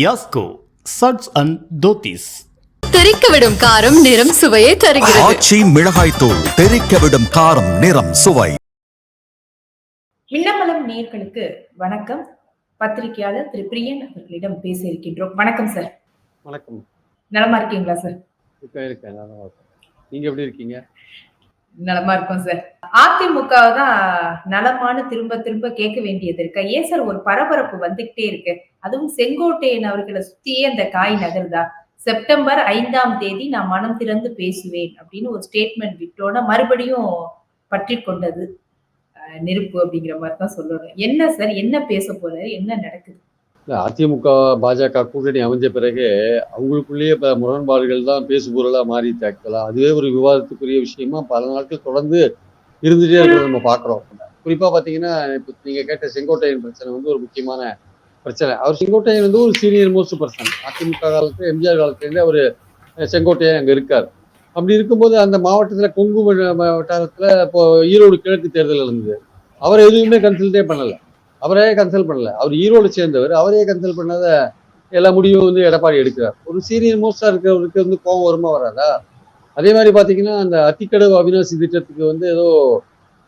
யாஸ்கோ சட்ஸ் அண்ட் தோத்திஸ் தெறிக்க விடும் காரம் நிறம் சுவையை தருகிறது. ஆச்சி மிளகாய் தூள் தெறிக்க விடும் காரம் நிறம் சுவை. மின்னமலம் நேயர்களுக்கு வணக்கம். பத்திரிகையாளர் திரு பிரியன் அவர்களிடம் பேச இருக்கின்றோம். வணக்கம் சார் வணக்கம். நலமா இருக்கீங்களா சார் இருக்கேன். நீங்க எப்படி இருக்கீங்க? நலமா இருக்கும் சார் அதிமுக தான் நலமானு திரும்ப திரும்ப கேட்க வேண்டியது இருக்கு. ஏன் சார் ஒரு பரபரப்பு வந்துகிட்டே இருக்கு? அதுவும் செங்கோட்டையன் அவர்களை சுத்தியே அந்த காய் நகருதா? செப்டம்பர் ஐந்தாம் தேதி நான் மனம் திறந்து பேசுவேன் அப்படின்னு ஒரு ஸ்டேட்மெண்ட் விட்டோன்னா மறுபடியும் பற்றி கொண்டது நெருப்பு அப்படிங்கிற மாதிரி தான் சொல்லணும். என்ன சார் என்ன பேச போறாரு? என்ன நடக்குது? அதிமுக பாஜக கூட்டணி அமைஞ்ச பிறகு அவங்களுக்குள்ளேயே பல முரண்பாடுகள் தான் பேசுபொருளா மாறி தாக்கலாம் அதுவே ஒரு விவாதத்துக்குரிய விஷயமா பல நாட்கள் தொடர்ந்து இருந்துட்டே இருக்கிறத நம்ம பார்க்குறோம். குறிப்பாக பார்த்தீங்கன்னா இப்போ நீங்கள் கேட்ட செங்கோட்டையன் பிரச்சனை வந்து ஒரு முக்கியமான பிரச்சனை. அவர் செங்கோட்டையன் வந்து ஒரு சீனியர் மோஸ்ட் பர்சன் அதிமுக காலத்துல எம்ஜிஆர் காலத்துலேருந்தே அவர் செங்கோட்டையன் அங்கே இருக்கார். அப்படி இருக்கும்போது அந்த மாவட்டத்தில் கொங்கு ம- இப்போ ஈரோடு கிழக்கு தேர்தல் இருந்தது அவர் எதுவுமே கன்சல்ட்டே பண்ணல. அவரே கன்சல்ட் பண்ணல. அவர் ஈரோடு சேர்ந்தவர். அவரே கன்சல்ட் பண்ணாத எல்லா முடிவும் வந்து எடப்பாடி எடுக்கிறார். ஒரு சீனியர் மோஸ்டா இருக்கிறவருக்கு வந்து கோவம் வருமா வராதா? அதே மாதிரி பார்த்தீங்கன்னா அந்த அத்திக்கடவு அவினாசி திட்டத்துக்கு வந்து ஏதோ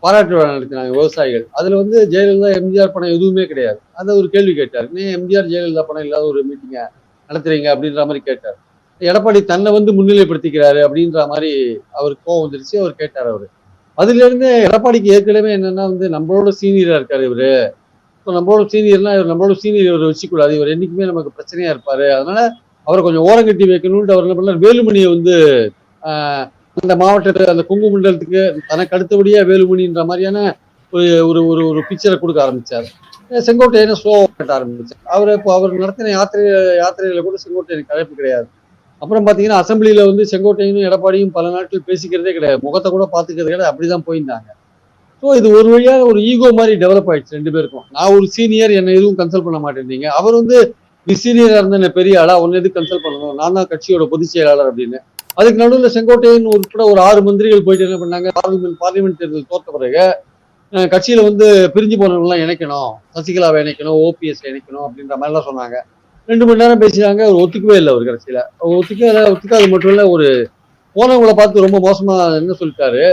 பாராட்டு விழா நடத்தினாங்க விவசாயிகள். அதில் வந்து ஜெயலலிதா எம்ஜிஆர் பணம் எதுவுமே கிடையாது. அதை ஒரு கேள்வி கேட்டார். நீ எம்ஜிஆர் ஜெயலலிதா பணம் இல்லாத ஒரு மீட்டிங்கை நடத்துறீங்க? அப்படின்ற மாதிரி கேட்டார். எடப்பாடி தன்னை வந்து முன்னிலைப்படுத்திக்கிறாரு அப்படின்ற மாதிரி அவர் கோவம் வந்துருச்சு. அவர் கேட்டார் அவர். அதுலேருந்து எடப்பாடிக்கு ஏற்கனவே என்னன்னா வந்து நம்மளோட சீனியராக இருக்காரு இவரு. இப்போ நம்மளோட சீனியர்னா இவர் நம்மளோட சீனியர் இவர் வச்சுக்கூடாது. இவர் என்றைக்குமே நமக்கு பிரச்சனையா இருப்பார். அதனால அவரை கொஞ்சம் ஓரங்கட்டி வைக்கணும்ட்டு அவர் என்ன பண்ணார்? வேலுமணியை வந்து ஆஹ், அந்த மாவட்டத்தை அந்த குங்கு மண்டலத்துக்கு தனக்கு அடுத்தபடியா வேலுமணின்ற மாதிரியான ஒரு ஒரு ஒரு ஒரு பிக்சரை கொடுக்க ஆரம்பிச்சார். செங்கோட்டையனை ஸ்லோவாக கட்ட ஆரம்பிச்சார். அவர் இப்போ அவர் நடத்தின யாத்திரை யாத்திரையில கூட செங்கோட்டையனுக்கு அழைப்பு கிடையாது. அப்புறம் பார்த்தீங்கன்னா அசம்பிளியில் வந்து செங்கோட்டையனும் எடப்பாடியும் பல நாட்கள் பேசிக்கிறதே கிடையாது. முகத்தை கூட பார்த்துக்கிறது கிடையாது. அப்படிதான் போயிருந்தாங்க. ஸோ இது ஒரு வழியாக ஒரு ஈகோ மாதிரி டெவலப் ஆயிடுச்சு ரெண்டு பேருக்கும். நான் ஒரு சீனியர் என்னை எதுவும் கன்சல்ட் பண்ண மாட்டேன்றீங்க. அவர் வந்து நீ சீனியராக இருந்த என்ன பெரிய ஆளா? உன்னை எதுக்கு கன்சல்ட் பண்ணணும்? நான் தான் கட்சியோட பொதுச் செயலாளர் அப்படின்னு. அதுக்கு நடுவில் செங்கோட்டையன் உட்பட ஒரு ஆறு மந்திரிகள் போயிட்டு என்ன பண்ணாங்க? பார்லிமெண்ட் பார்லிமெண்ட் தேர்தல் தோற்ற பிறகு கட்சியில் கட்சியில வந்து பிரிஞ்சு போனவங்களாம் இணைக்கணும். சசிகலாவை இணைக்கணும் ஓபிஎஸ் இணைக்கணும் அப்படின்ற மாதிரிலாம் சொன்னாங்க. ரெண்டு மணி நேரம் பேசினாங்க. அவர் ஒத்துக்கவே இல்லை அவர் கடைசியில. அவர் ஒத்துக்கவே ஒத்துக்காது மட்டும் இல்லை ஒரு போனவங்களை பார்த்து ரொம்ப மோசமா என்ன சொல்லிட்டாரு.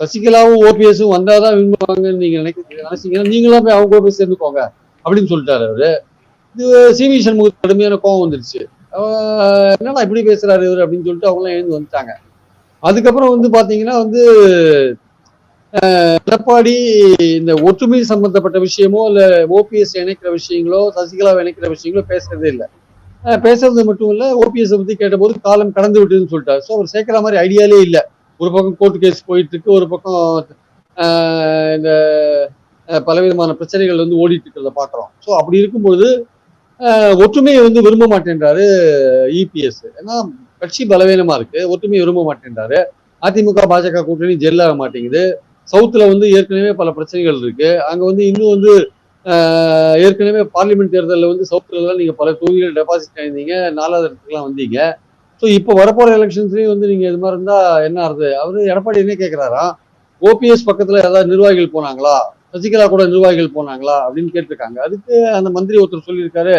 சசிகலாவும் ஓபிஎஸும் வந்தாதான் விரும்புவாங்கன்னு நீங்க நினைக்கிறீங்க? நினைச்சீங்கன்னா நீங்களாம் போய் அவங்க கூட போய் சேர்ந்துக்கோங்க அப்படின்னு சொல்லிட்டாரு அவரு. இது சிவி சண்முகத்துக்கு கடுமையான கோவம் வந்துருச்சு. என்னடா இப்படி பேசுறாரு இவர் அப்படின்னு சொல்லிட்டு அவங்களாம் எழுந்து வந்துட்டாங்க. அதுக்கப்புறம் வந்து பாத்தீங்கன்னா வந்து ஆஹ் எடப்பாடி இந்த ஒற்றுமை சம்பந்தப்பட்ட விஷயமோ இல்ல ஓபிஎஸ் இணைக்கிற விஷயங்களோ சசிகலாவை இணைக்கிற விஷயங்களோ பேசுறதே இல்லை. பேசுறது மட்டும் இல்ல ஓபிஎஸ் பத்தி கேட்டபோது காலம் கடந்து விட்டுதுன்னு சொல்லிட்டாரு. ஸோ அவர் சேர்க்கிற மாதிரி ஐடியாலே இல்லை. ஒரு பக்கம் கோர்ட் கேஸ் போயிட்டு இருக்கு ஒரு பக்கம் இந்த பலவிதமான பிரச்சனைகள் வந்து ஓடிட்டு இருக்கிறத பாக்குறோம் ஸோ அப்படி இருக்கும்பொழுது ஒற்றுமையை வந்து விரும்ப மாட்டேன்றாரு இபிஎஸ். ஏன்னா கட்சி பலவீனமா இருக்கு ஒற்றுமையை விரும்ப மாட்டேன்றாரு. அதிமுக பாஜக கூட்டணி ஜெல்லாக மாட்டேங்குது. சவுத்தில் வந்து ஏற்கனவே பல பிரச்சனைகள் இருக்கு. அங்கே வந்து இன்னும் வந்து ஏற்கனவே பார்லிமெண்ட் தேர்தலில் வந்து சவுத்துலலாம் நீங்கள் பல தொகுதிகள் டெபாசிட் ஆயிருந்தீங்க நாலாவது இடத்துக்குலாம் வந்தீங்க. ஸோ இப்போ வரப்போற எலெக்ஷன்ஸ்லேயும் வந்து நீங்க இது மாதிரி இருந்தால் என்ன ஆகுது அவர் எடப்பாடி என்ன கேட்குறாரா ஓபிஎஸ் பக்கத்துல ஏதாவது நிர்வாகிகள் போனாங்களா? சசிகலா கூட நிர்வாகிகள் போனாங்களா? அப்படின்னு கேட்டிருக்காங்க. அதுக்கு அந்த மந்திரி ஒருத்தர் சொல்லியிருக்காரு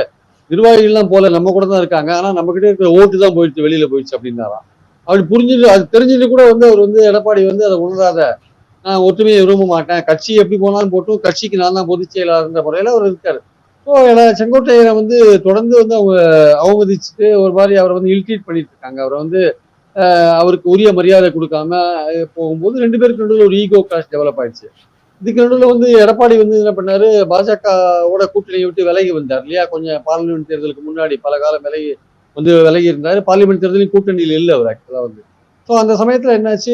நிர்வாகிகள்லாம் போல நம்ம கூட தான் இருக்காங்க. ஆனா நம்ம கிட்ட இருக்கிற ஓட்டு தான் போயிடுச்சு வெளியில போயிடுச்சு அப்படின்னாராம். அப்படி புரிஞ்சுட்டு அது தெரிஞ்சுட்டு கூட வந்து அவர் வந்து எடப்பாடி வந்து அதை உணராத நான் ஒற்றுமையை விரும்ப மாட்டேன். கட்சி எப்படி போனாலும் போட்டும். கட்சிக்கு நான் தான் பொதுச் செயலாளர்ன்ற முறையில் அவர் இருக்காரு. ஸோ செங்கோட்டையனை வந்து தொடர்ந்து வந்து அவங்க அவமதிச்சுட்டு ஒரு மாதிரி அவரை வந்து இல்ட்ரீட் பண்ணிட்டு இருக்காங்க அவரை வந்து அவருக்கு உரிய மரியாதை கொடுக்காம போகும்போது ரெண்டு பேருக்கு நடுவில் ஒரு ஈகோ கிளாஷ் டெவலப் ஆயிடுச்சு. இதுக்கு நடுவில் வந்து எடப்பாடி வந்து என்ன பண்ணாரு? பாஜகவோட கூட்டணியை விட்டு விலகி வந்தார் இல்லையா? கொஞ்சம் பார்லிமெண்ட் தேர்தலுக்கு முன்னாடி பல காலம் விலகி வந்து விலகி இருந்தார். பார்லிமெண்ட் தேர்தலையும் கூட்டணியில் இல்லை அவர் ஆக்சுவலாக வந்து. ஸோ அந்த சமயத்தில் என்னாச்சு?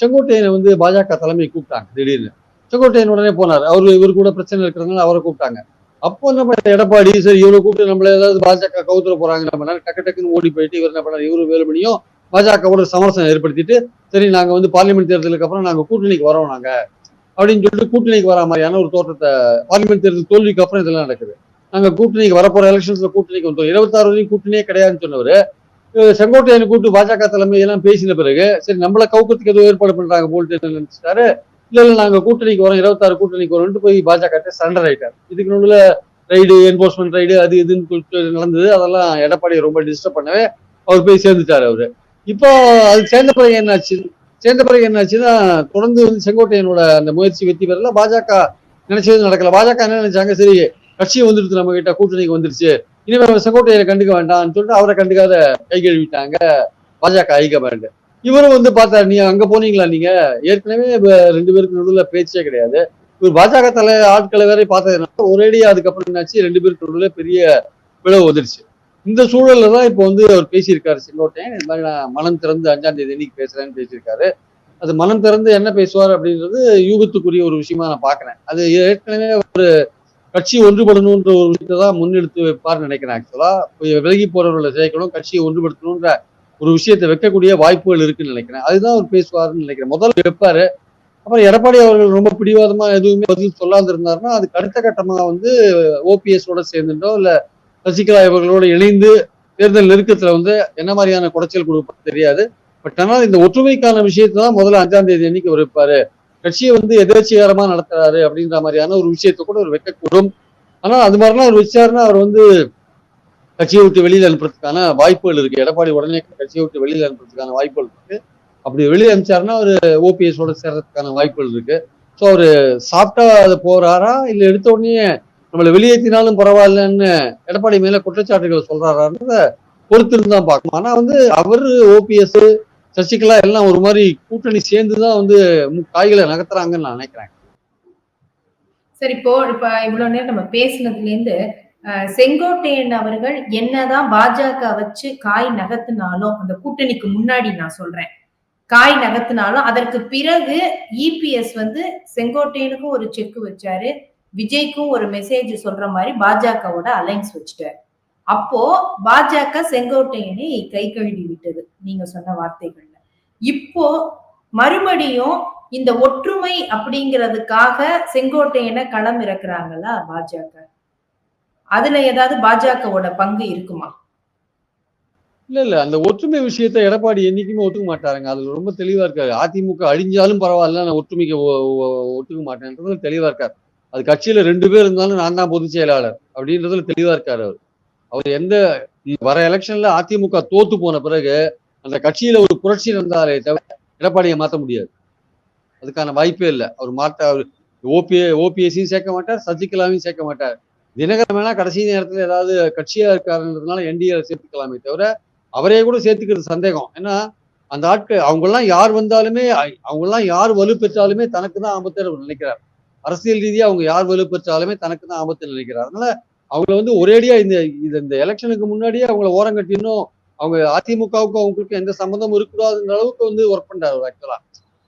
செங்கோட்டையனை வந்து பாஜக தலைமை கூப்பிட்டாங்க திடீர்னு. செங்கோட்டையன் உடனே போனார். அவர் இவர் கூட பிரச்சனை இருக்கிறதுனால அவரை கூப்பிட்டாங்க. அப்போ நம்ம எடப்பாடி சரி இவனை கூப்பிட்டு நம்மள ஏதாவது பாஜக கவுத்துற போறாங்க நம்ம டக்கு டக்குன்னு ஓடி போயிட்டு இவர் என்ன பண்ணார்? இவரு வேலுமணியும் பாஜகவோட சமரசம் ஏற்படுத்திட்டு சரி நாங்க வந்து பார்லிமெண்ட் தேர்தலுக்கு அப்புறம் நாங்க கூட்டணிக்கு வரோம் நாங்க. அப்படின்னு சொல்லிட்டு கூட்டணிக்கு வர மாதிரியான ஒரு தோற்றத்தை பார்லிமெண்ட் தேர்தல் தோல்விக்கு அப்புறம் இதெல்லாம் நடக்குது. நாங்க கூட்டணிக்கு வரப்போற எலெக்ஷன்ஸ்ல கூட்டணிக்கு வந்தோம். இருபத்தாறு வரையும் கூட்டணியே கிடையாதுன்னு சொன்னவர். செங்கோட்டையனை கூப்பிட்டு பாஜக தலைமை எல்லாம் பேசின பிறகு சரி நம்மள கவுக்கத்துக்கு ஏதோ ஏற்பாடு பண்றாங்க போல்ட்டு நினைச்சிட்டாரு? இல்ல இல்ல நாங்க கூட்டணிக்கு வரோம். இருபத்தாறு கூட்டணிக்கு வரோம்னு போய் பாஜக சண்டர் ஆயிட்டார். இதுக்கு நடுவில் ரைடு என்போர்ஸ்மெண்ட் ரைடு அது இதுன்னு சொல்லிட்டு நடந்தது. அதெல்லாம் எடப்பாடியை ரொம்ப டிஸ்டர்ப் பண்ணவே அவர் போய் சேர்ந்துட்டாரு அவரு. இப்போ அது சேர்ந்த பிறகு என்னாச்சு? சேர்ந்த பிறகு என்னாச்சுன்னா தொடர்ந்து வந்து செங்கோட்டையனோட அந்த முயற்சி வெற்றி பெறல. பாஜக நினைச்சது நடக்கல. பாஜக என்ன நினைச்சாங்க? சரி கட்சி வந்துடுது நம்ம கிட்ட கூட்டணிக்கு வந்துருச்சு. இனிமேல் செங்கோட்டையனை கண்டுக்க வேண்டாம்னு சொல்லிட்டு அவரை கண்டுக்காத கை கழுவிட்டாங்க பாஜக ஹைகமாண்ட். இவரும் வந்து பார்த்தாரு நீ அங்க போனீங்களா நீங்க? ஏற்கனவே இப்ப ரெண்டு பேருக்கு நடுவில் பேச்சே கிடையாது. இவர் பாஜக தலை ஆட்களை வேற பார்த்ததுனால ஒரேடியா அதுக்கப்புறம் என்னாச்சு ரெண்டு பேருக்கு நடுவில் பெரிய பிளவு வந்துருச்சு இந்த சூழல்ல தான் இப்போ வந்து அவர் பேசியிருக்காரு. செங்கோட்டையன் இந்த மாதிரி நான் மனம் திறந்து அஞ்சாம் தேதி இன்னைக்கு பேசுறேன்னு பேசியிருக்காரு. அது மனம் திறந்து என்ன பேசுவார் அப்படின்றது யூகத்துக்குரிய ஒரு விஷயமா நான் பாக்குறேன் அது ஏற்கனவே ஒரு கட்சி ஒன்றுபடணுன்ற ஒரு விஷயத்தை தான் முன்னெடுத்து வைப்பார்னு நினைக்கிறேன் ஆக்சுவலா விலகி போறவர்களை சேர்க்கணும் கட்சியை ஒன்றுபடுத்தணுன்ற ஒரு விஷயத்தை வைக்கக்கூடிய வாய்ப்புகள் இருக்குன்னு நினைக்கிறேன். அதுதான் அவர் பேசுவாருன்னு நினைக்கிறேன். முதல்ல வைப்பாரு. அப்புறம் எடப்பாடி அவர்கள் ரொம்ப பிடிவாதமா எதுவுமே பதில் சொல்லாது இருந்தாருன்னா அதுக்கு அடுத்த கட்டமா வந்து ஓபிஎஸோட சேர்ந்துட்டோ இல்ல சசிகலா இவர்களோட இணைந்து தேர்தல் நெருக்கத்துல வந்து என்ன மாதிரியான குடைச்சல் கொடுக்க தெரியாது. பட் ஆனால் இந்த ஒற்றுமைக்கான விஷயத்தை தான் முதல்ல அஞ்சாம் தேதி அன்னைக்கு அவர் வைப்பாரு. கட்சியை வந்து எதேச்சிகரமா நடத்துறாரு அப்படின்ற மாதிரியான ஒரு விஷயத்தை கூட அவர் வைக்கக்கூடும். ஆனா அது மாதிரிலாம் அவர் வச்சாருன்னா அவர் வந்து கட்சியை விட்டு வெளியில அனுப்புறதுக்கான வாய்ப்புகள் இருக்கு. எடப்பாடி உடனே கட்சியை விட்டு வெளியில அனுப்புறதுக்கான வாய்ப்புகள் இருக்கு. அப்படி வெளியே அனுப்பிச்சாருன்னா அவர் ஓபிஎஸோட சேர்றதுக்கான வாய்ப்புகள் இருக்கு. ஸோ அவரு சாப்பிட்டா அதை போறாரா? இல்ல எடுத்த உடனே நம்மளை வெளியேற்றினாலும் பரவாயில்லன்னு எடப்பாடி மேல குற்றச்சாட்டுகள் சொல்றாரான்றத பொறுத்திருந்து தான் பார்க்கணும். ஆனா வந்து அவரு ஓபிஎஸ் சசிகலா எல்லாம் ஒரு மாதிரி கூட்டணி சேர்ந்து தான் வந்து காய்களை நகர்த்துறாங்கன்னு நான் நினைக்கிறேன். சரி இப்போ இப்ப இவ்வளவு நேரம் நம்ம பேசினதுல இருந்து செங்கோட்டையன் அவர்கள் என்னதான் பாஜக வச்சு காய் நகர்த்தினாலும் அந்த கூட்டணிக்கு முன்னாடி நான் சொல்றேன். காய் நகர்த்தினாலும் அதற்கு பிறகு இபிஎஸ் வந்து செங்கோட்டையனுக்கும் ஒரு செக் வச்சாரு. விஜய்க்கும் ஒரு மெசேஜ் சொல்ற மாதிரி பாஜகவோட அலைன்ஸ் வச்சுட்டாரு. அப்போ பாஜக செங்கோட்டையனை கை கழுவி விட்டது நீங்க சொன்ன வார்த்தைகள்ல. இப்போ மறுபடியும் இந்த ஒற்றுமை அப்படிங்கிறதுக்காக செங்கோட்டையனை களம் இறக்குறாங்களா பாஜக? அதுல ஏதாவது பாஜகவோட பங்கு இருக்குமா? இல்ல இல்ல. அந்த ஒற்றுமை விஷயத்த எடப்பாடி என்னைக்குமே ஒத்துக்க மாட்டாருங்க. அதுல ரொம்ப தெளிவா இருக்காரு. அதிமுக அழிஞ்சாலும் பரவாயில்ல நான் ஒற்றுமைக்கு ஒ- ஒத்துக்க மாட்டேன்றதுல தெளிவா இருக்காரு. அது கட்சியில ரெண்டு பேர் இருந்தாலும் நான் தான் பொதுச் செயலாளர் அப்படின்றதுல தெளிவா இருக்காரு அவர். அவர் எந்த வர எலெக்ஷன்ல அதிமுக தோத்து போன பிறகு அந்த கட்சியில ஒரு புரட்சி நடந்தாலே தவிர எடப்பாடியை மாத்த முடியாது. அதுக்கான வாய்ப்பே இல்லை. அவர் மாற்ற அவர் ஓபி ஓபிஎஸ்சியும் சேர்க்க மாட்டார் சசிகலாவையும் சேர்க்க மாட்டார். தினகரன் வேணா கடைசி நேரத்தில் ஏதாவது கட்சியா இருக்காருன்றதுனால என்டிஏ சேர்த்துக்கலாமே தவிர அவரே கூட சேர்த்துக்கிறது சந்தேகம். ஏன்னா அந்த ஆட்கள் அவங்கெல்லாம் யார் வந்தாலுமே அவங்கெல்லாம் யார் வலுப்பெற்றாலுமே தனக்கு தான் ஆபத்து நினைக்கிறார். அரசியல் ரீதியாக அவங்க யார் வலுப்பெற்றாலுமே தனக்கு தான் ஆபத்து நினைக்கிறார். அதனால அவங்கள வந்து ஒரேடியா இந்த இது இந்த எலெக்ஷனுக்கு முன்னாடியே அவங்கள ஓரம் கட்டினும் அவங்க அதிமுகவுக்கும் அவங்களுக்கு எந்த சம்மந்தமும் இருக்கக்கூடாதுன்ற அளவுக்கு வந்து ஒர்க் பண்றாரு ஆக்சுவலா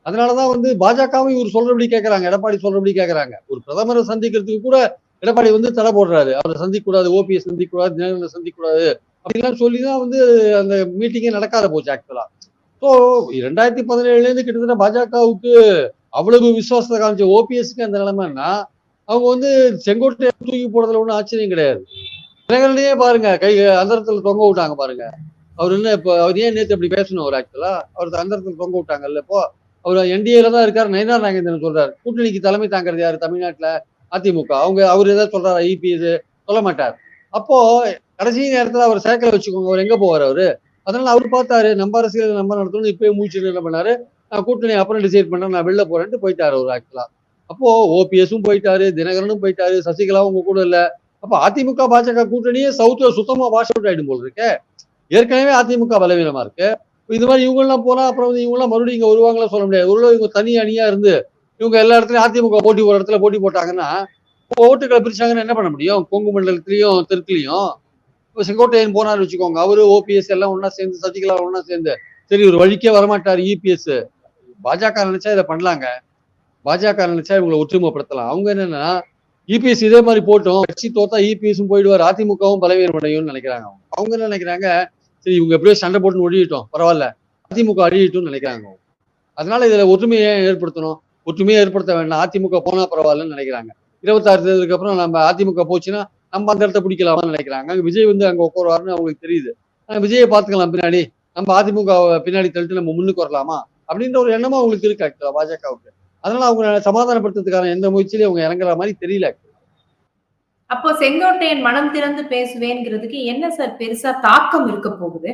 அதனாலதான் வந்து பாஜகவும் இவர் சொல்றபடி கேட்கறாங்க எடப்பாடி சொல்றபடி கேட்கறாங்க ஒரு பிரதமரை சந்திக்கிறதுக்கு கூட எடப்பாடி வந்து தடை போடுறாரு. அவரை சந்திக்கூடாது ஓபிஎஸ் சந்திக்க கூடாது தினகரனை சந்திக்க கூடாது அப்படிலாம் சொல்லி தான் வந்து அந்த மீட்டிங்கே நடக்காத போச்சு ஆக்சுவலா ஸோ ரெண்டாயிரத்தி பதினேழுல இருந்து கிட்டத்தட்ட பாஜகவுக்கு அவ்வளவு விசுவாசத்தை காமிச்ச ஓபிஎஸ்க்கு அந்த நிலைமைன்னா அவங்க வந்து செங்கோட்டையை தூக்கி போடுறதுல ஒன்றும் ஆச்சரியம் கிடையாது. தினகரனையே பாருங்க கை அந்தரத்தில் தொங்க விட்டாங்க பாருங்க. அவர் என்ன இப்போ அவர் ஏன் நேற்று அப்படி பேசணும் அவர் ஆக்சுவலா அவர் அந்தரத்தில் தொங்க விட்டாங்கல்ல இப்போ? அவர் என்டிஏல தான் இருக்காரு நயனார் நாகேந்திரன் சொல்றாரு. கூட்டணிக்கு தலைமை தாங்கிறது யாரு? தமிழ்நாட்டுல அதிமுக. அவங்க அவர் ஏதாவது சொல்றாரு? இபிஎஸ் சொல்ல மாட்டார். அப்போ கடைசி நேரத்துல அவர் சேர்க்கல வச்சுக்கோங்க. அவர் எங்க போவார் அவரு? அதனால அவர் பார்த்தாரு நம்ம அரசியல் நம்ம நடத்தணும் இப்பயே மூச்சு என்ன பண்ணாரு? நான் கூட்டணி அப்புறம் டிசைட் பண்ணேன் நான் வெளில போறேன்ட்டு போயிட்டாரு அவர் ஆக்சுவலா அப்போ ஓபிஎஸும் போயிட்டாரு தினகரனும் போயிட்டாரு சசிகலாவும் உங்க கூட இல்ல. அப்ப அதிமுக பாஜக கூட்டணியே சவுத்துல சுத்தமா வாஷ் அவுட் ஆயிடும் போல் இருக்கு. ஏற்கனவே அதிமுக பலவீனமா இருக்கு. இது மாதிரி இவங்க எல்லாம் போனா அப்புறம் வந்து இவங்க எல்லாம் மறுபடியும் இங்க வருவாங்களா சொல்ல முடியாது. ஒரு இவங்க தனி அணியா இருந்து இவங்க எல்லா இடத்துலயும் அதிமுக போட்டி ஒரு இடத்துல போட்டி போட்டாங்கன்னா இப்போ ஓட்டுகளை பிரிச்சாங்கன்னா என்ன பண்ண முடியும்? கொங்கு மண்டலத்திலையும் தெற்குலையும் இப்போ செங்கோட்டையன் போனார் வச்சுக்கோங்க. அவரு ஓபிஎஸ் எல்லாம் ஒண்ணா சேர்ந்து சசிகலா ஒண்ணா சேர்ந்து. சரி ஒரு வழிக்கே வரமாட்டார் இபிஎஸ் பாஜக நினைச்சா இதை பண்ணலாங்க. பாஜக நினைச்சா இவங்களை ஒற்றுமைப்படுத்தலாம். அவங்க என்னன்னா இபிஎஸ் இதே மாதிரி போட்டோம். கட்சி தோத்தா இபிஎஸும் போயிடுவார். அதிமுகவும் பலவீனம் அடையும்னு நினைக்கிறாங்க அவங்க. அவங்க என்ன நினைக்கிறாங்க சரி இவங்க எப்படியோ சண்டை போட்டு ஒழியிட்டோம். பரவாயில்ல. அதிமுக அழியிட்டோம்னு நினைக்கிறாங்க அதனால இதுல ஒற்றுமையை ஏற்படுத்தணும். ஒற்றுமையை ஏற்படுத்த வேண்டாம். அதிமுக போனா பரவாயில்லன்னு நினைக்கிறாங்க. இருபத்தாறு தேர்தலுக்கு அப்புறம் நம்ம அதிமுக போச்சுன்னா நம்ம அந்த இடத்த பிடிக்கலாமான்னு நினைக்கிறாங்க. அங்க விஜய் வந்து அங்க உட்காருவாருன்னு அவங்களுக்கு தெரியுது. ஆனா விஜயை பார்த்துக்கலாம் பின்னாடி. நம்ம அதிமுக பின்னாடி தள்ளிட்டு நம்ம முன்னுக்கு வரலாமா? அப்படின்ற ஒரு எண்ணமும் அவங்களுக்கு இருக்கு ஆக்சுவலா பாஜகவுக்கு. அதனால அவங்க சமாதானப்படுத்துறதுக்கான எந்த முயற்சியிலையும் அவங்க இறங்குற மாதிரி தெரியல அப்போ செங்கோட்டையன் மனம் திறந்து பேசுவேங்கிறதுக்கு என்ன சார் பெருசா தாக்கம் இருக்க போகுது?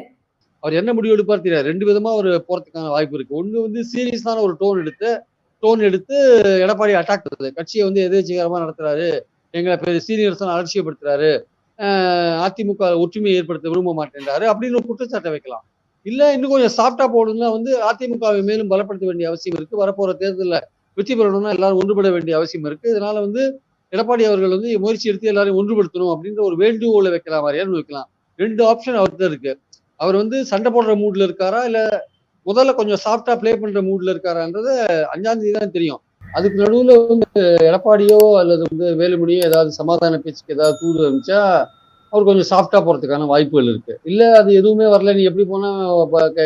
அவர் என்ன முடிவு எடுப்பார் தெரியாது. ரெண்டு விதமா அவர் போறதுக்கான வாய்ப்பு இருக்கு. ஒண்ணு வந்து சீரியஸான ஒரு டோன் எடுத்து டோன் எடுத்து எடப்பாடி அட்டாக் பண்ணுது கட்சியை வந்து எதேச்சிகரமா நடத்துறாரு. எங்களை பெரிய சீனியர்ஸ் அலட்சியப்படுத்துறாரு. அதிமுக ஒற்றுமையை ஏற்படுத்த விரும்ப மாட்டேன்றாரு. அப்படின்னு ஒரு குற்றச்சாட்டை வைக்கலாம். இல்ல இன்னும் கொஞ்சம் சாஃப்டா போடணும்னா வந்து அதிமுகவை மேலும் பலப்படுத்த வேண்டிய அவசியம் இருக்கு. வரப்போற தேர்தலில் வெற்றி பெறணும்னா எல்லாரும் ஒன்றுபட வேண்டிய அவசியம் இருக்கு. இதனால வந்து எடப்பாடி அவர்கள் வந்து முயற்சி எடுத்து எல்லாரையும் ஒன்றுபடுத்தணும் அப்படின்ற ஒரு வேண்டுகோளை வைக்கலாம் மாதிரியான்னு வைக்கலாம். ரெண்டு ஆப்ஷன் அவர்கிட்ட இருக்கு. அவர் வந்து சண்டை போடுற மூட்ல இருக்காரா? இல்ல முதல்ல கொஞ்சம் சாஃப்டா ப்ளே பண்ற மூட்ல இருக்காரான்றது அஞ்சாம் தேதி தான் தெரியும். அதுக்கு நடுவுல வந்து எடப்பாடியோ அல்லது வந்து வேலுமணியோ ஏதாவது சமாதான பேச்சுக்கு ஏதாவது தூது இருந்துச்சா அவர் கொஞ்சம் சாஃப்டா போறதுக்கான வாய்ப்புகள் இருக்கு. இல்ல அது எதுவுமே வரல நீ எப்படி போனா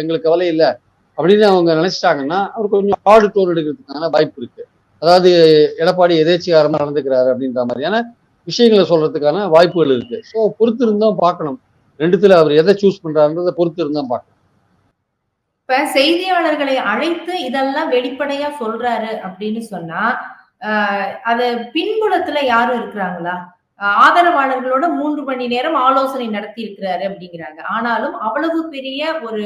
எங்களுக்கு கவலை இல்லை அப்படின்னு அவங்க நினைச்சிட்டாங்கன்னா அவர் கொஞ்சம் ஆடு டோர் எடுக்கிறதுக்கான வாய்ப்பு இருக்கு. அதாவது எடப்பாடி எதேச்சிகாரமா நடந்துக்கிறாரு அப்படின்ற மாதிரியான விஷயங்களை சொல்றதுக்கான வாய்ப்புகள் இருக்கு. ஸோ பொறுத்து இருந்தால் பார்க்கணும். ரெண்டுத்துல அவர் எதை சூஸ் பண்றாருன்றதை பொறுத்து இருந்தால் பார்க்கணும். இப்ப செய்தியாளர்களை அழைத்து இதெல்லாம் வெளிப்படையா சொல்றாரு அப்படின்னு சொன்னா அது பின்புலத்துல யாரும் இருக்கிறாங்களா? ஆதரவாளர்களோட மூன்று மணி நேரம் ஆலோசனை நடத்தி இருக்கிறாரு அப்படிங்கிறாங்க. ஆனாலும் அவ்வளவு பெரிய ஒரு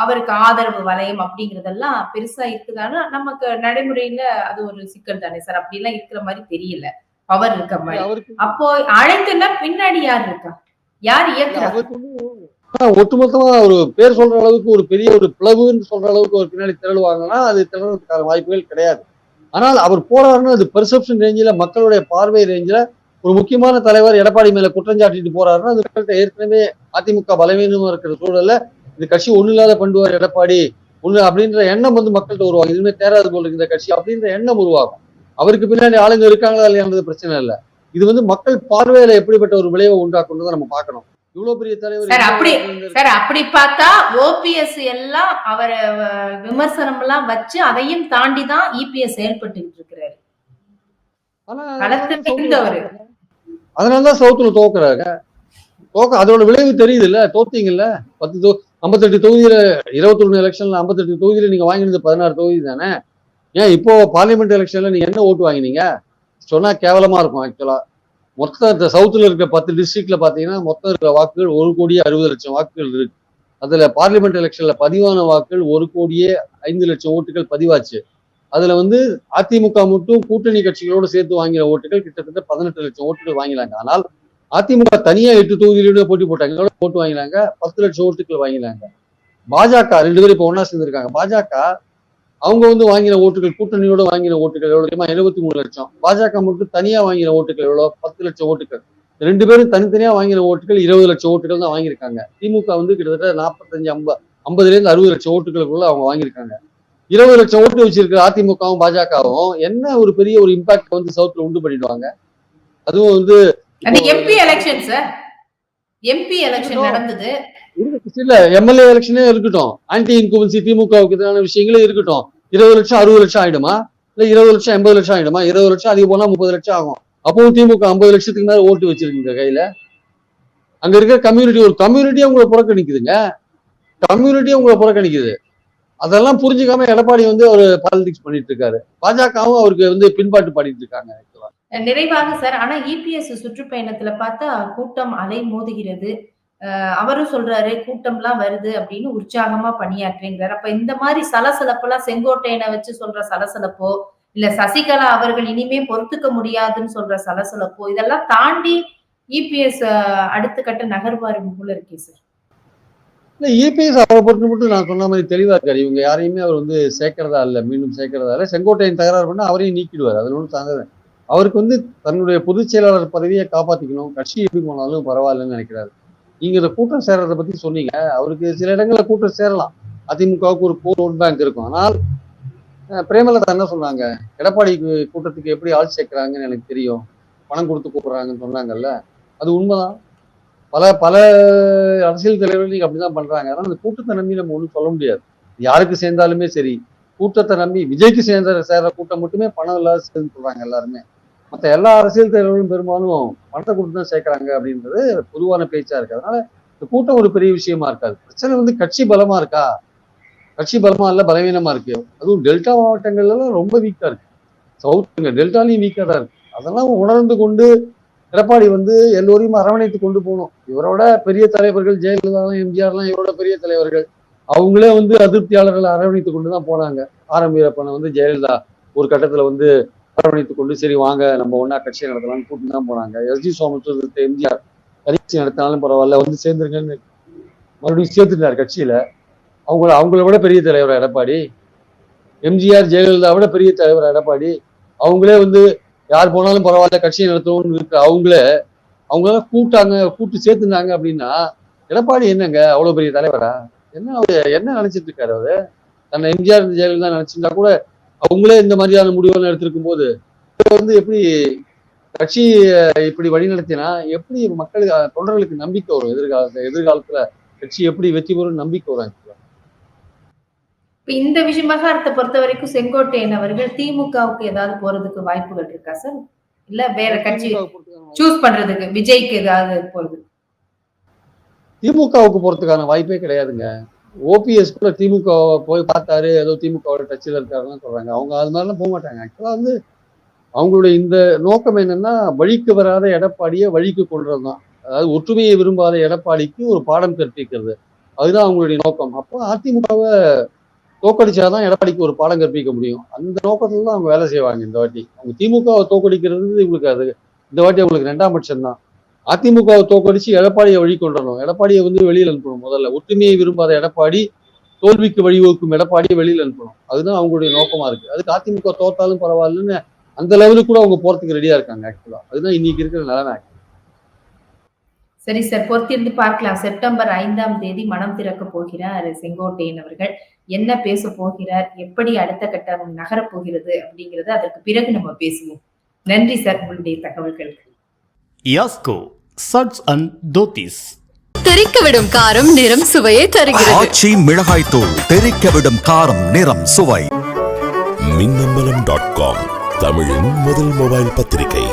அவருக்கு ஆதரவு வலயம் அப்படிங்கறதெல்லாம் பெருசா இருக்குதானா நமக்கு நடைமுறையில அது ஒரு சிக்கல் தானே சார். அப்படி எல்லாம் இருக்கிற மாதிரி தெரியல. பவர் இருக்க மாதிரி. அப்போ அழைத்துன்னா பின்னாடி யார் இருக்கா? யார் இயக்குறா? ஒட்டுமொத்தமா ஒரு பேர் சொல்ற அளவுக்கு ஒரு பெரிய ஒரு பிளவுன்னு சொல்ற அளவுக்கு ஒரு பின்னாடி திரளுவாங்கன்னா அது திரளுறதுக்கான வாய்ப்புகள் கிடையாது. ஆனால் அவர் போறாருன்னு அது பெர்செப்ஷன் ரேஞ்சில மக்களுடைய பார்வை ரேஞ்சில ஒரு முக்கியமான தலைவர் எடப்பாடி மேல குற்றஞ்சாட்டிட்டு போறாருன்னா அது மக்கள்கிட்ட ஏற்கனவே அதிமுக பலவீனமா இருக்கிற சூழல்ல இந்த கட்சி ஒண்ணு இல்லாத பண்ணுவார் எடப்பாடி ஒண்ணு அப்படின்ற எண்ணம் வந்து மக்கள்கிட்ட உருவாகும். இதுவுமே தேராது போல இந்த கட்சி அப்படின்ற எண்ணம் உருவாகும். அவருக்கு பின்னாடி ஆளுங்க இருக்காங்களா இல்லையான்றது பிரச்சனை இல்லை. இது வந்து மக்கள் பார்வையில எப்படிப்பட்ட ஒரு விளைவை உண்டாக்குன்றதை நம்ம பார்க்கணும். இவ்வளவு பெரிய தலைவர் சார், அப்படி- சார் அப்படி பார்த்தா ஓபிஎஸ் எல்லாம் அவரை விமர்சனம் எல்லாம் வச்சு அதையும் தாண்டி தான் இபிஎஸ் செயல்பட்டுக்கிட்டு இருக்கிறாரு. அதனாலதான் சவுத்துல தோக்குறாங்க தோக்க அதோட விளைவு தெரியுது இல்ல தோத்தீங்கல்ல? பத்து தொ ஐம்பத்தெட்டு தொகுதியில இருபத்தொன்னு எலெக்ஷன்ல ஐம்பத்தெட்டு தொகுதியில நீங்க வாங்கினது பதினாறு தொகுதி தானே? ஏன் இப்போ பார்லிமெண்ட் எலெக்ஷன்ல நீங்க என்ன ஓட்டு வாங்கினீங்க? சொன்னா கேவலமா இருக்கும் ஆக்சுவலா மொத்த இந்த சவுத்துல இருக்க பத்து டிஸ்ட்ரிக்ட்ல பாத்தீங்கன்னா மொத்தம் இருக்கிற வாக்குகள் ஒரு கோடியே அறுபது லட்சம் வாக்குகள் இருக்கு. அதுல பார்லிமெண்ட் எலெக்ஷனில் பதிவான வாக்குகள் ஒரு கோடியே ஐந்து லட்சம் ஓட்டுகள் பதிவாச்சு. அதுல வந்து அதிமுக மட்டும் கூட்டணி கட்சிகளோடு சேர்த்து வாங்கின ஓட்டுகள் கிட்டத்தட்ட பதினெட்டு லட்சம் ஓட்டுகள் வாங்கினாங்க. ஆனால் அதிமுக தனியா எட்டு தொகுதியிலேயே போட்டி போட்டாங்க. ஓட்டு வாங்கினாங்க பத்து லட்சம் ஓட்டுகள் வாங்கினாங்க. பாஜக ரெண்டு பேரும் இப்போ ஒன்றா சேர்ந்துருக்காங்க. பாஜக அவங்க வந்து வாங்கின ஓட்டுகள் கூட்டணியோட வாங்கின ஓட்டுகள் எவ்வளவு தெரியுமா? எழுபத்தி மூணு லட்சம். பாஜக மட்டும் தனியா வாங்கின ஓட்டுகள் எவ்வளவு? பத்து லட்சம் ஓட்டுகள். ரெண்டு பேரும் தனித்தனியா வாங்கின ஓட்டுகள் இருபது லட்சம் ஓட்டுகள் தான் வாங்கியிருக்காங்க. திமுக வந்து கிட்டத்தட்ட நாற்பத்தஞ்சு ஐம்பது ஐம்பதுல இருந்து அறுபது லட்சம் ஓட்டுகளுக்குள்ள அவங்க வாங்கியிருக்காங்க. இருபது லட்சம் ஓட்டு வச்சிருக்கிற அதிமுகவும் பாஜகவும் என்ன ஒரு பெரிய ஒரு இம்பாக்ட் வந்து சவுத்ல உண்டு பண்ணிடுவாங்க? அதுவும் வந்து MP election sir MP election. நடந்தது. இல்ல எம்எல்ஏ எலெக்ஷனே இருக்கட்டும். ஆன்டி இன்குவன்சி திமுகவுக்கு எதிரான விஷயங்களே இருக்கட்டும். இருபது லட்சம் அறுபது லட்சம் ஆயிடுமா? இல்லை இருபது லட்சம் எண்பது லட்சம் ஆயிடுமா? இருபது லட்சம் அதிகம் போனால் முப்பது லட்சம் ஆகும். அப்பவும் திமுக ஐம்பது லட்சத்துக்கு மேலே ஓட்டு வச்சிருக்கீங்க கையில. அங்க இருக்கிற கம்யூனிட்டி ஒரு கம்யூனிட்டியே உங்களை புறக்கணிக்குதுங்க. கம்யூனிட்டியே உங்களை புறக்கணிக்குது. அதெல்லாம் புரிஞ்சுக்காம எடப்பாடி வந்து ஒரு பாலிடிக்ஸ் பண்ணிட்டு இருக்காரு. பாஜகவும் அவருக்கு வந்து பின்பாட்டு பாடிட்டு இருக்காங்க. நிறைவாக சார் ஆனா இபிஎஸ் சுற்றுப்பயணத்துல பார்த்தா கூட்டம் அலை மோதுகிறது. அவரும் சொல்றாரு கூட்டம்லாம் வருது அப்படின்னு உற்சாகமா பணியாற்றுங்கிறார். அப்ப இந்த மாதிரி சலசலப்பெல்லாம் செங்கோட்டையனை வச்சு சொல்ற சலசலப்போ இல்ல சசிகலா அவர்கள் இனிமே பொறுத்துக்க முடியாதுன்னு சொல்ற சலசலப்போ இதெல்லாம் தாண்டி இபிஎஸ் அடுத்த கட்ட நகர்வாரு போல இருக்கே சார். இல்ல இபிஎஸ் அவரை பொறுத்து மட்டும் நான் சொன்ன மாதிரி தெளிவா இருக்காரு. இவங்க யாரையுமே அவர் வந்து சேர்க்கிறதா இல்ல மீண்டும் சேர்க்கிறதா இல்ல. செங்கோட்டையன் தகராறு பண்ணா அவரையும் நீக்கிடுவார். அதுல ஒன்றும் தாங்க அவருக்கு வந்து தன்னுடைய பொதுச் செயலாளர் பதவியை காப்பாத்திக்கணும். கட்சி எப்படி போனாலும் பரவாயில்லன்னு நினைக்கிறாரு. நீங்க இந்த கூட்டம் சேர்றதை பத்தி சொன்னீங்க. அவருக்கு சில இடங்களில் கூட்டம் சேரலாம். அதிமுகவுக்கு ஒரு போர் ஓட் பேங்க் இருக்கும். ஆனால் பிரேமலதா என்ன சொன்னாங்க எடப்பாடி கூட்டத்துக்கு எப்படி ஆள் சேர்க்கிறாங்கன்னு எனக்கு தெரியும். பணம் கொடுத்து கூப்பிடுறாங்கன்னு சொன்னாங்கல்ல. அது உண்மைதான். பல பல அரசியல் தலைவர்கள் அப்படிதான் பண்றாங்க. ஆனால் அந்த கூட்டத்தை நம்பி நம்ம ஒண்ணும் சொல்ல முடியாது. யாருக்கு சேர்ந்தாலுமே சரி கூட்டத்தை நம்பி விஜய்க்கு சேர்ந்த சேர்ற கூட்டம் மட்டுமே பணம் இல்லாத சேர்ந்து சொல்றாங்க எல்லாருமே. மற்ற எல்லா அரசியல் தலைவர்களும் பெரும்பாலும் பணத்தை கொடுத்து தான் சேர்க்கறாங்க அப்படின்றது பொதுவான பேச்சா இருக்கு. அதனால இந்த கூட்டம் ஒரு பெரிய விஷயமா இருக்காது. பிரச்சனை வந்து கட்சி பலமா இருக்கா? கட்சி பலமா இல்ல பலவீனமா இருக்கு? அதுவும் டெல்டா மாவட்டங்கள்ல எல்லாம் ரொம்ப வீக்கா இருக்கு. சவுத்துங்க டெல்டாலையும் வீக்கா தான் இருக்கு. அதெல்லாம் உணர்ந்து கொண்டு எடப்பாடி வந்து எல்லோரையும் அரவணைத்து கொண்டு போகணும். இவரோட பெரிய தலைவர்கள் ஜெயலலிதாலாம் எம்ஜிஆர்லாம் இவரோட பெரிய தலைவர்கள். அவங்களே வந்து அதிருப்தியாளர்களை அரவணைத்து கொண்டு தான் போனாங்க ஆரம் வீரப்பனை வந்து ஜெயலலிதா ஒரு கட்டத்துல வந்து அரவணைத்து கொண்டு சரி வாங்க நம்ம ஒன்னா கட்சியை நடத்தலாம்னு கூட்டு தான் போனாங்க. எஸ்ஜி சோமசுவரத்தை எம்ஜிஆர் கட்சி நடத்தினாலும் பரவாயில்ல வந்து சேர்ந்துருங்கன்னு மறுபடியும் சேர்த்துட்டார் கட்சியில. அவங்கள அவங்கள விட பெரிய தலைவர் எடப்பாடி. எம்ஜிஆர் ஜெயலலிதா விட பெரிய தலைவர் எடப்பாடி. அவங்களே வந்து யார் போனாலும் பரவாயில்ல கட்சியை நடத்தணும்னு இருக்க. அவங்களே அவங்கள கூட்டாங்க கூட்டு சேர்த்துனாங்க அப்படின்னா எடப்பாடி என்னங்க அவ்வளவு பெரிய தலைவரா? என்ன அவர் என்ன நினைச்சிட்டு இருக்காரு அவரு? தன்னை எம்ஜிஆர் ஜெயலலிதா நினைச்சிருந்தா கூட அவங்களே இந்த மாதிரியான முடிவுகள் எடுத்திருக்கும் போது வந்து எப்படி கட்சி இப்படி வழி நடத்தினா எப்படி மக்களுக்கு தொண்டர்களுக்கு நம்பிக்கை வரும்? எதிர்காலத்துல எதிர்காலத்துல கட்சி எப்படி வெற்றி பெறும் நம்பிக்கை வரும் இந்த விஷயம் விவகாரத்தை பொறுத்த வரைக்கும் செங்கோட்டையன் அவர்கள் திமுகவுக்கு ஏதாவது போறதுக்கு வாய்ப்புகள் இருக்கா சார் இல்ல வேற கட்சி சூஸ் பண்றதுக்கு விஜய்க்கு ஏதாவது போறது திமுகவுக்கு போறதுக்கான வாய்ப்பே கிடையாதுங்க. ஓபிஎஸ் கூட திமுக போய் பார்த்தாரு ஏதோ திமுகவோட டச்சில் இருக்காருன்னு சொல்றாங்க. அவங்க அது மாதிரிலாம் போக மாட்டாங்க. ஆக்சுவலாக வந்து அவங்களுடைய இந்த நோக்கம் என்னன்னா வழிக்கு வராத எடப்பாடியை வழிக்கு கொள்வது தான் அதாவது ஒற்றுமையை விரும்பாத எடப்பாடிக்கு ஒரு பாடம் கற்பிக்கிறது. அதுதான் அவங்களுடைய நோக்கம். அப்போ அதிமுகவை தோக்கடிச்சாதான் எடப்பாடிக்கு ஒரு பாடம் கற்பிக்க முடியும். அந்த நோக்கத்துல தான் அவங்க வேலை செய்வாங்க இந்த வாட்டி. அவங்க திமுகவை தோக்கடிக்கிறது இவங்களுக்கு அது. இந்த வாட்டி அவங்களுக்கு ரெண்டாம் பட்சம் தான் அதிமுகவை தோக்கடிச்சு எடப்பாடியை வழி கொண்டுறணும் எடப்பாடியை வந்து வெளியில் அனுப்பணும் முதல்ல. ஒற்றுமையை விரும்பாத எடப்பாடி தோல்விக்கு வழிவகுக்கும் எடப்பாடியை வெளியில் அனுப்பணும். அதுதான் அவங்களுடைய நோக்கமா இருக்கு. அதுக்கு அதிமுக தோத்தாலும் பரவாயில்லன்னு அந்த லெவலுக்கு கூட அவங்க போறதுக்கு ரெடியா இருக்காங்க ஆக்சுவலா அதுதான் இன்னைக்கு இருக்கிற நிலைமை சரி சார் பொறுத்திருந்து பார்க்கலாம். செப்டம்பர் ஐந்தாம் தேதி மனம் திறக்க போகிறார் செங்கோட்டையன் அவர்கள். என்ன பேச போகிறார்? எப்படி அடுத்த கட்டம் நகரப் போகிறது அப்படிங்கறது அதற்கு பிறகு நம்ம பேசுவோம். நன்றி சார் உங்களுடைய தகவல்களுக்கு. யாஸ்கோ சட்ஸ் அண்ட் தோத்திஸ் தெறிக்க விடும் காரம் நிறம் சுவையை தருகிறது. ஆச்சி மிளகாய் தூள் தெறிக்க விடும் காரம் நிறம் சுவை. மின்னம்பலம் டாட் காம் தமிழின் முதல் மொபைல் பத்திரிகை.